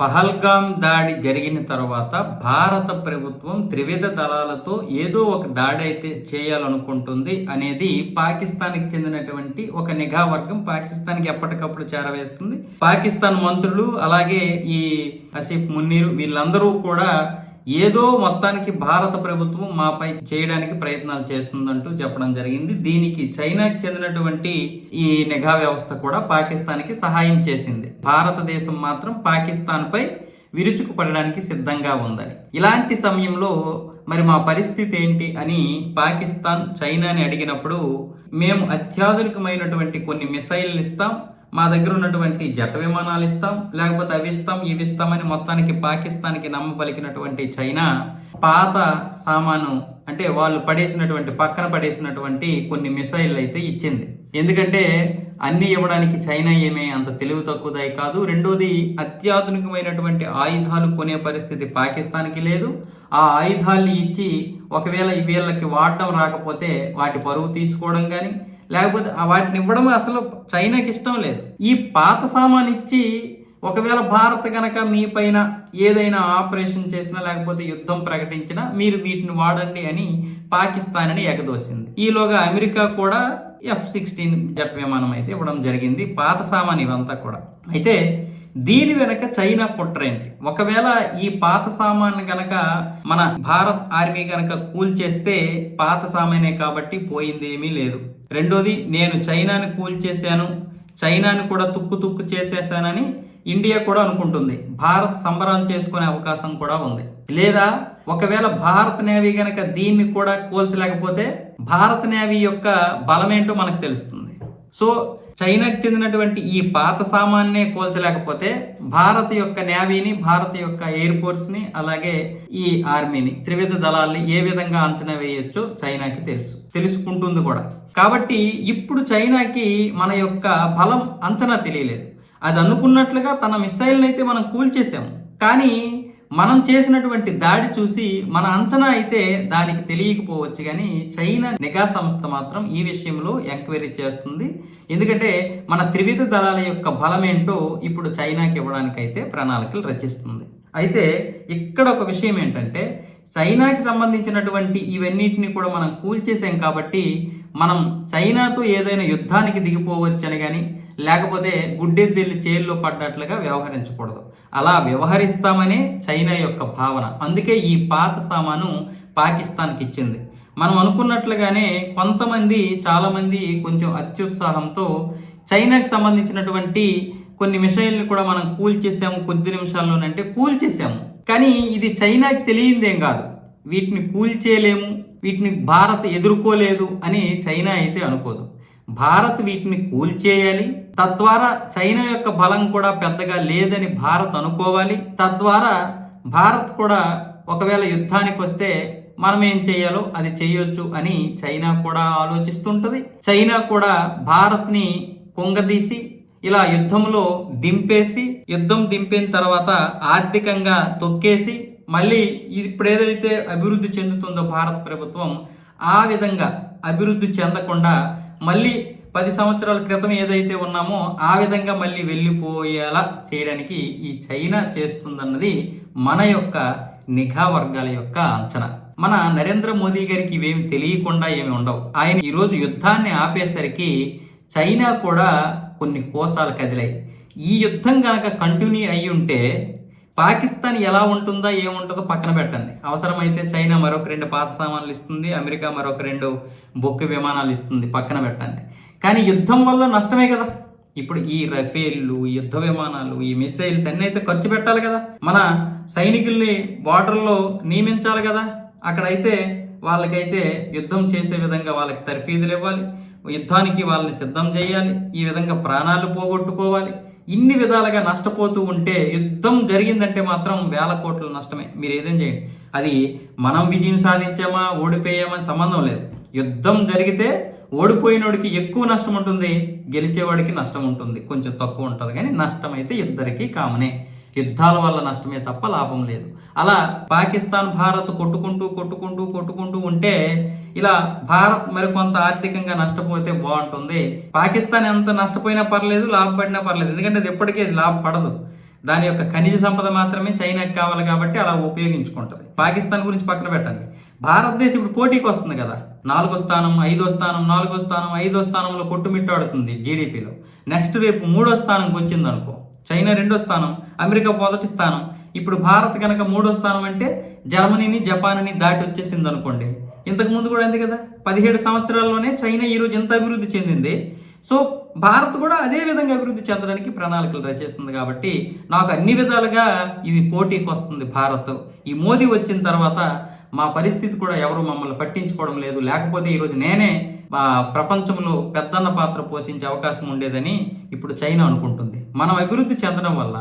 పహల్గాం దాడి జరిగిన తర్వాత భారత ప్రభుత్వం త్రివిధ దళాలతో ఏదో ఒక దాడి అయితే చేయాలనుకుంటుంది అనేది పాకిస్తాన్కి చెందినటువంటి ఒక నిఘా వర్గం పాకిస్తాన్కి ఎప్పటికప్పుడు చేరవేస్తుంది. పాకిస్తాన్ మంత్రులు అలాగే ఈ అసీఫ్ మున్నీరు వీళ్ళందరూ కూడా ఏదో మొత్తానికి భారత ప్రభుత్వం మాపై చేయడానికి ప్రయత్నాలు చేస్తుందంటూ చెప్పడం జరిగింది. దీనికి చైనాకి చెందినటువంటి ఈ నిఘా వ్యవస్థ కూడా పాకిస్తాన్కి సహాయం చేసింది. భారతదేశం మాత్రం పాకిస్తాన్పై విరుచుకుపడడానికి సిద్ధంగా ఉందని. ఇలాంటి సమయంలో మరి మా పరిస్థితి ఏంటి అని పాకిస్తాన్ చైనాని అడిగినప్పుడు మేము అత్యాధునికమైనటువంటి కొన్ని మిసైల్ ఇస్తాం మా దగ్గర ఉన్నటువంటి జట విమానాలు ఇస్తాం లేకపోతే అవి ఇస్తాం ఇవి ఇస్తామని మొత్తానికి పాకిస్తాన్కి నమ్మపలికినటువంటి చైనా పాత సామాను అంటే వాళ్ళు పడేసినటువంటి పక్కన పడేసినటువంటి కొన్ని మిసైల్ అయితే ఇచ్చింది. ఎందుకంటే అన్ని ఇవ్వడానికి చైనా ఏమీ అంత తెలివి తక్కువదై కాదు. రెండోది అత్యాధునికమైనటువంటి ఆయుధాలు కొనే పరిస్థితి పాకిస్తాన్కి లేదు. ఆ ఆయుధాల్ని ఇచ్చి ఒకవేళ వీళ్ళకి వాడడం రాకపోతే వాటి పరువు తీసుకోవడం కానీ లేకపోతే వాటిని ఇవ్వడం అసలు చైనాకి ఇష్టం లేదు. ఈ పాత సామాన్ ఇచ్చి ఒకవేళ భారత్ కనుక మీ పైన ఏదైనా ఆపరేషన్ చేసినా లేకపోతే యుద్ధం ప్రకటించినా మీరు వీటిని వాడండి అని పాకిస్తాన్ అని ఎగదోసింది. ఈలోగా అమెరికా కూడా ఎఫ్ సిక్స్టీన్ జెట్ విమానం అయితే ఇవ్వడం జరిగింది పాత సామాన్ ఇవంతా కూడా. అయితే దీని వెనక చైనా కుట్రేంటి ఒకవేళ ఈ పాత సామాన్ గనక మన భారత్ ఆర్మీ గనక కూల్చేస్తే పాత సామానే కాబట్టి పోయింది ఏమీ లేదు. రెండోది నేను చైనాని కూల్చేశాను చైనాని కూడా తుక్కు తుక్కు చేసేసానని ఇండియా కూడా అనుకుంటుంది. భారత్ సంబరాలు చేసుకునే అవకాశం కూడా ఉంది. లేదా ఒకవేళ భారత్ నేవీ గనక దీన్ని కూడా కూల్చలేకపోతే భారత్ నేవీ యొక్క బలమేంటో మనకు తెలుస్తుంది. సో చైనాకి చెందినటువంటి ఈ పాత సామాన్నే కోల్చలేకపోతే భారత్ యొక్క నేవీని భారత్ యొక్క ఎయిర్ ఫోర్స్ని అలాగే ఈ ఆర్మీని త్రివిధ దళాల్ని ఏ విధంగా అంచనా వేయొచ్చో చైనాకి తెలుసు. తెలుసుకుంటుంది కూడా. కాబట్టి ఇప్పుడు చైనాకి మన యొక్క బలం అంచనా తెలియలేదు. అది అనుకున్నట్లుగా తన మిస్సైల్ని అయితే మనం కూల్చేసాము కానీ మనం చేసినటువంటి దాడి చూసి మన అంచనా అయితే దానికి తెలియకపోవచ్చు కానీ చైనా నిఘా సంస్థ మాత్రం ఈ విషయంలో ఎంక్వైరీ చేస్తుంది. ఎందుకంటే మన త్రివిధ దళాల యొక్క బలమేంటో ఇప్పుడు చైనాకి ఇవ్వడానికి అయితే ప్రణాళికలు రచిస్తుంది. అయితే ఇక్కడ ఒక విషయం ఏంటంటే చైనాకి సంబంధించినటువంటి ఇవన్నిటిని కూడా మనం కూల్చేసాం కాబట్టి మనం చైనాతో ఏదైనా యుద్ధానికి దిగిపోవచ్చని కానీ లేకపోతే గుడ్డెద్దెల్లి చేల్లో పడ్డట్లుగా వ్యవహరించకూడదు. అలా వ్యవహరిస్తామనే చైనా యొక్క భావన. అందుకే ఈ పాత సామాను పాకిస్తాన్కి ఇచ్చింది మనం అనుకున్నట్లుగానే కొంతమంది చాలామంది కొంచెం అత్యుత్సాహంతో చైనాకి సంబంధించినటువంటి కొన్ని మిషైల్ని కూడా మనం కూల్ చేసాము కొద్ది నిమిషాల్లోనంటే కూల్ చేసాము కానీ ఇది చైనాకి తెలియందేం కాదు. వీటిని కూల్చేయలేము వీటిని భారత్ ఎదుర్కోలేదు అని చైనా అయితే అనుకోదు. భారత్ వీటిని కూల్చేయాలి. తద్వారా చైనా యొక్క బలం కూడా పెద్దగా లేదని భారత్ అనుకోవాలి. తద్వారా భారత్ కూడా ఒకవేళ యుద్ధానికి వస్తే మనం ఏం చేయాలో అది చేయొచ్చు అని చైనా కూడా ఆలోచిస్తుంటది. చైనా కూడా భారత్ని కుంగదీసి ఇలా యుద్ధంలో దింపేసి యుద్ధం దింపిన తర్వాత ఆర్థికంగా తొక్కేసి మళ్ళీ ఇప్పుడు ఏదైతే అభివృద్ధి చెందుతుందో భారత ప్రభుత్వం ఆ విధంగా అభివృద్ధి చెందకుండా మళ్ళీ పది సంవత్సరాల క్రితం ఏదైతే ఉన్నామో ఆ విధంగా మళ్ళీ వెళ్ళిపోయేలా చేయడానికి ఈ చైనా చేస్తుందన్నది మన యొక్క నిఘా వర్గాల యొక్క అంచనా. మన నరేంద్ర మోదీ గారికి ఇవేమి తెలియకుండా ఏమి ఉండవు. ఆయన ఈరోజు యుద్ధాన్ని ఆపేసరికి చైనా కూడా కొన్ని కోసాలు కదిలాయి. ఈ యుద్ధం కనుక కంటిన్యూ అయి ఉంటే పాకిస్తాన్ ఎలా ఉంటుందా ఏముంటుందో పక్కన పెట్టండి. అవసరమైతే చైనా మరొక రెండు పాత సామాన్లు ఇస్తుంది అమెరికా మరొక రెండు బొక్క విమానాలు ఇస్తుంది పక్కన పెట్టండి. కానీ యుద్ధం వల్ల నష్టమే కదా. ఇప్పుడు ఈ రఫేళ్ళు యుద్ధ విమానాలు ఈ మిసైల్స్ అన్నీ అయితే ఖర్చు పెట్టాలి కదా. మన సైనికుల్ని బార్డర్లో నియమించాలి కదా. అక్కడైతే వాళ్ళకైతే యుద్ధం చేసే విధంగా వాళ్ళకి తర్ఫీదులు ఇవ్వాలి. యుద్ధానికి వాళ్ళని సిద్ధం చేయాలి. ఈ విధంగా ప్రాణాలు పోగొట్టుకోవాలి. ఇన్ని విధాలుగా నష్టపోతూ ఉంటే యుద్ధం జరిగిందంటే మాత్రం వేల కోట్ల నష్టమే. మీరు ఏదేం చేయండి? అది మనం విజయం సాధించామా ఓడిపోయామని సంబంధం లేదు. యుద్ధం జరిగితే ఓడిపోయినోడికి ఎక్కువ నష్టం ఉంటుంది గెలిచేవాడికి నష్టం ఉంటుంది. కొంచెం తక్కువ ఉంటుంది కానీ నష్టం అయితే ఇద్దరికీ కామనే. యుద్ధాల వల్ల నష్టమే తప్ప లాభం లేదు. అలా పాకిస్తాన్ భారత్ కొట్టుకుంటూ కొట్టుకుంటూ కొట్టుకుంటూ ఉంటే ఇలా భారత్ మరికొంత ఆర్థికంగా నష్టపోతే బాగుంటుంది. పాకిస్తాన్ ఎంత నష్టపోయినా పర్లేదు లాభపడినా పర్లేదు. ఎందుకంటే అది ఎప్పటికీ అది లాభపడదు దాని యొక్క ఖనిజ సంపద మాత్రమే చైనాకి కావాలి కాబట్టి అలా ఉపయోగించుకుంటుంది. పాకిస్తాన్ గురించి పక్కన పెట్టండి. భారతదేశం ఇప్పుడు పోటీకి వస్తుంది కదా. నాలుగో స్థానం ఐదో స్థానం నాలుగో స్థానం ఐదో స్థానంలో కొట్టుమిట్టాడుతుంది జీడిపిలో నెక్స్ట్ రేపు మూడో స్థానంకి వచ్చింది అనుకో చైనా రెండో స్థానం అమెరికా మొదటి స్థానం. ఇప్పుడు భారత్ కనుక మూడో స్థానం అంటే జర్మనీని జపాన్ని దాటి వచ్చేసింది అనుకోండి. ఇంతకుముందు కూడా అంతే కదా? పదిహేడు సంవత్సరాల్లోనే చైనా ఈరోజు ఎంత అభివృద్ధి చెందింది? సో భారత్ కూడా అదే విధంగా అభివృద్ధి చెందడానికి ప్రణాళికలు రచిస్తుంది కాబట్టి నాకు అన్ని విధాలుగా ఇది పోటీకి వస్తుంది భారత్. ఈ మోదీ వచ్చిన తర్వాత మా పరిస్థితి కూడా ఎవరు మమ్మల్ని పట్టించుకోవడం లేదు. లేకపోతే ఈరోజు నేనే ప్రపంచంలో పెద్దన్న పాత్ర పోషించే అవకాశం ఉండేదని ఇప్పుడు చైనా అనుకుంటుంది. మనం అభివృద్ధి చెందడం వల్ల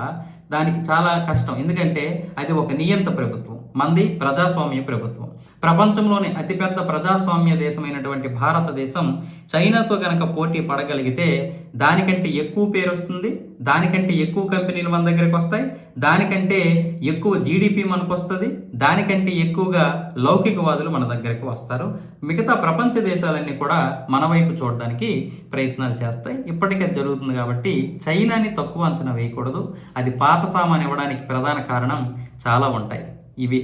దానికి చాలా కష్టం. ఎందుకంటే అది ఒక నియంత ప్రభుత్వం. మంది ప్రజాస్వామ్య ప్రభుత్వం. ప్రపంచంలోని అతిపెద్ద ప్రజాస్వామ్య దేశమైనటువంటి భారతదేశం చైనాతో కనుక పోటీ పడగలిగితే దానికంటే ఎక్కువ పేరు వస్తుంది దానికంటే ఎక్కువ కంపెనీలు మన దగ్గరికి వస్తాయి దానికంటే ఎక్కువ జీడిపి మనకు వస్తుంది దానికంటే ఎక్కువగా లౌకికవాదులు మన దగ్గరికి వస్తారు. మిగతా ప్రపంచ దేశాలన్నీ కూడా మన వైపు చూడడానికి ప్రయత్నాలు చేస్తాయి. ఇప్పటికే జరుగుతుంది కాబట్టి చైనాని తక్కువ అంచనా వేయకూడదు. అది పాత సామాన్ ఇవ్వడానికి ప్రధాన కారణం చాలా ఉంటాయి. ఇవి.